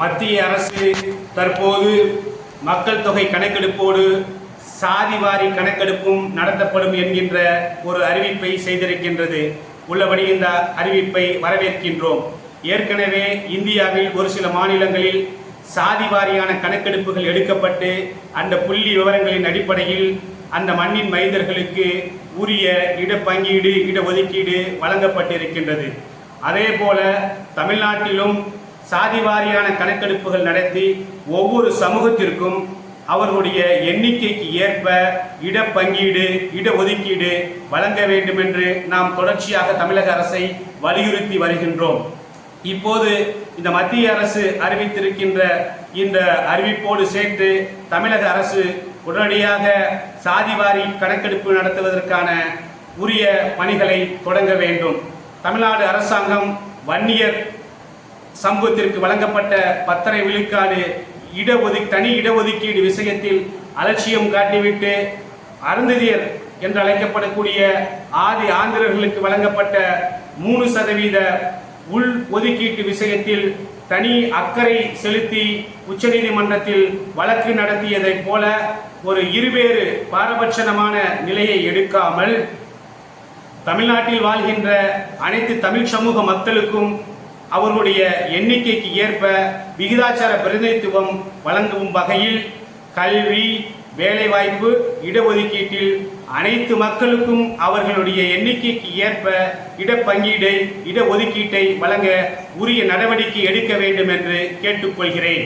மத்திய அரசு தற்போது மக்கள் தொகை கணக்கெடுப்போடு சாதிவாரி கணக்கெடுப்பும் நடத்தப்படும் என்கின்ற ஒரு அறிவிப்பை செய்திருக்கின்றது. உள்ளபடி இந்த அறிவிப்பை வரவேற்கின்றோம். ஏற்கனவே இந்தியாவில் ஒரு சில மாநிலங்களில் சாதி வாரியான கணக்கெடுப்புகள் எடுக்கப்பட்டு அந்த புள்ளி விவரங்களின் அடிப்படையில் அந்த மண்ணின் மைந்தர்களுக்கு உரிய இடப்பங்கீடு இடஒதுக்கீடு வழங்கப்பட்டிருக்கின்றது. அதே போல தமிழ்நாட்டிலும் சாதி வாரியான கணக்கெடுப்புகள் நடத்தி ஒவ்வொரு சமூகத்திற்கும் அவர்களுடைய எண்ணிக்கைக்கு ஏற்ப இடப்பங்கீடு இடஒதுக்கீடு வழங்க வேண்டும் என்று நாம் தொடர்ச்சியாக தமிழக அரசை வலியுறுத்தி வருகின்றோம். இப்போது இந்த மத்திய அரசு அறிவித்திருக்கின்ற இந்த அறிவிப்போடு சேர்த்து தமிழக அரசு உடனடியாக சாதிவாரி கணக்கெடுப்பு நடத்துவதற்கான உரிய பணிகளை தொடங்க வேண்டும். தமிழ்நாடு அரசாங்கம் வன்னியர் சமூகத்திற்கு வழங்கப்பட்ட பத்தரை விழுக்காடு இடஒதுக்கி தனி இடஒதுக்கீடு விஷயத்தில் அலட்சியம் காட்டிவிட்டு அருந்ததியர் என்று அழைக்கப்படக்கூடிய ஆதி ஆந்திரர்களுக்கு வழங்கப்பட்ட மூணு சதவீத உள் ஒதுக்கீட்டு விஷயத்தில் தனி அக்கறை செலுத்தி உச்சநீதிமன்றத்தில் வழக்கு நடத்தியதைப் போல ஒரு இருவேறு பாரபட்சணமான நிலையை எடுக்காமல் தமிழ்நாட்டில் வாழ்கின்ற அனைத்து தமிழ் சமூக மக்களுக்கும் அவர்களுடைய எண்ணிக்கைக்கு ஏற்ப விகிதாச்சார பிரதிநிதித்துவம் வழங்கும் வகையில் கல்வி வேலைவாய்ப்பு இடஒதுக்கீட்டில் அனைத்து மக்களுக்கும் அவர்களுடைய எண்ணிக்கைக்கு ஏற்ப இடப்பங்கீடை இடஒதுக்கீட்டை வழங்க உரிய நடவடிக்கை எடுக்க வேண்டும் என்று கேட்டுக்கொள்கிறேன்.